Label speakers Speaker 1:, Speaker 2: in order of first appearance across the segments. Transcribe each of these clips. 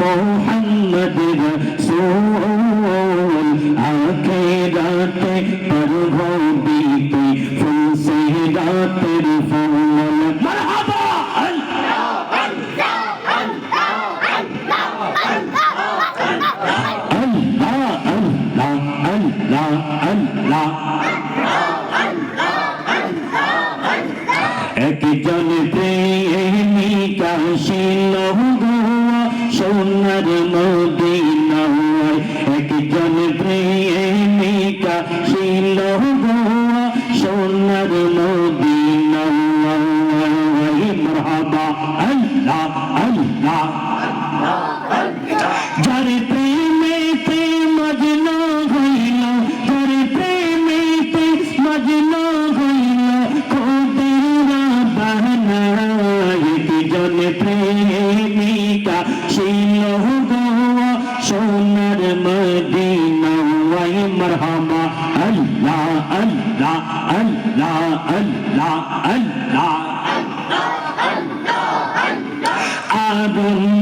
Speaker 1: മുഹമ്മദ് റസൂൽ ആഖിറത്തെ പരഹോബീത്തെ ഫുസ്ഹിദാത്തെ റസൂൽ Allah, Allah, Allah, Allah, সোনার মদিনা মদিনা ওয়াই মারহামা আল্লাহ আল্লাহ আল্লাহ আল্লাহ আল্লাহ। আল্লাহ আল্লাহ আল্লাহ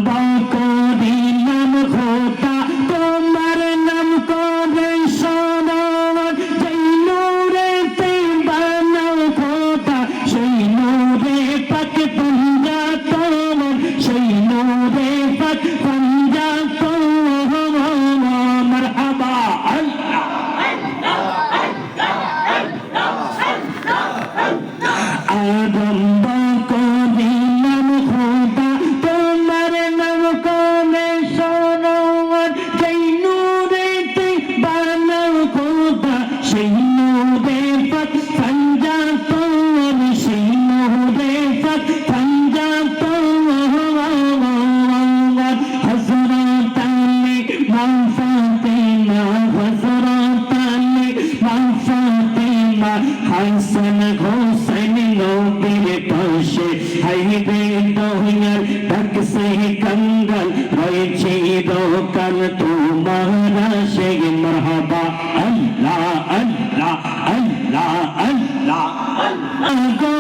Speaker 1: দঙ্গল রয়েছে দোকান তোমার সে মরহবা। আল্লাহ আল্লাহ আল্লাহ আল্লাহ আল্লাহ।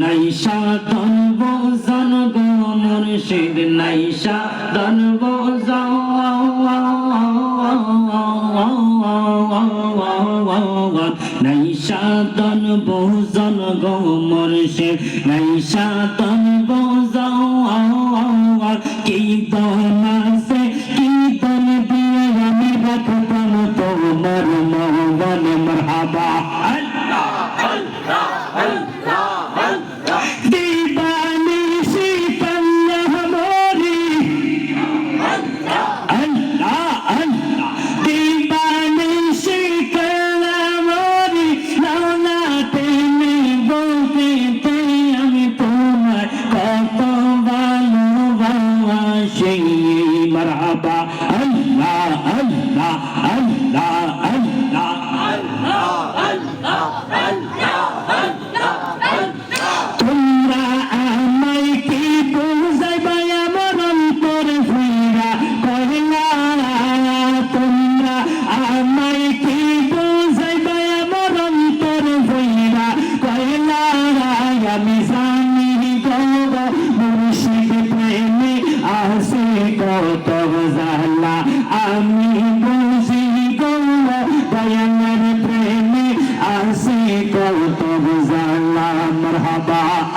Speaker 1: নাইশা ধনব জনগ মুর্শিদ নাইশা ধনব নাইশা তন বহুজন গো মুর্শিদ নাইশা তন বহুজন কি বনা ಮಾತ್ರ فيك وتبزعنا مرحبا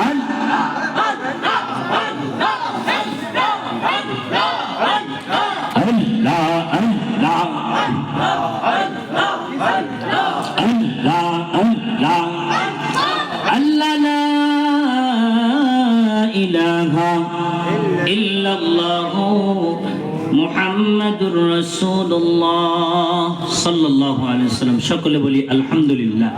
Speaker 1: إله إلا الله মুহাম্মাদুর রাসূলুল্লাহ সাল্লাল্লাহু আলাইহি সকলে বলি আলহামদুলিল্লাহ।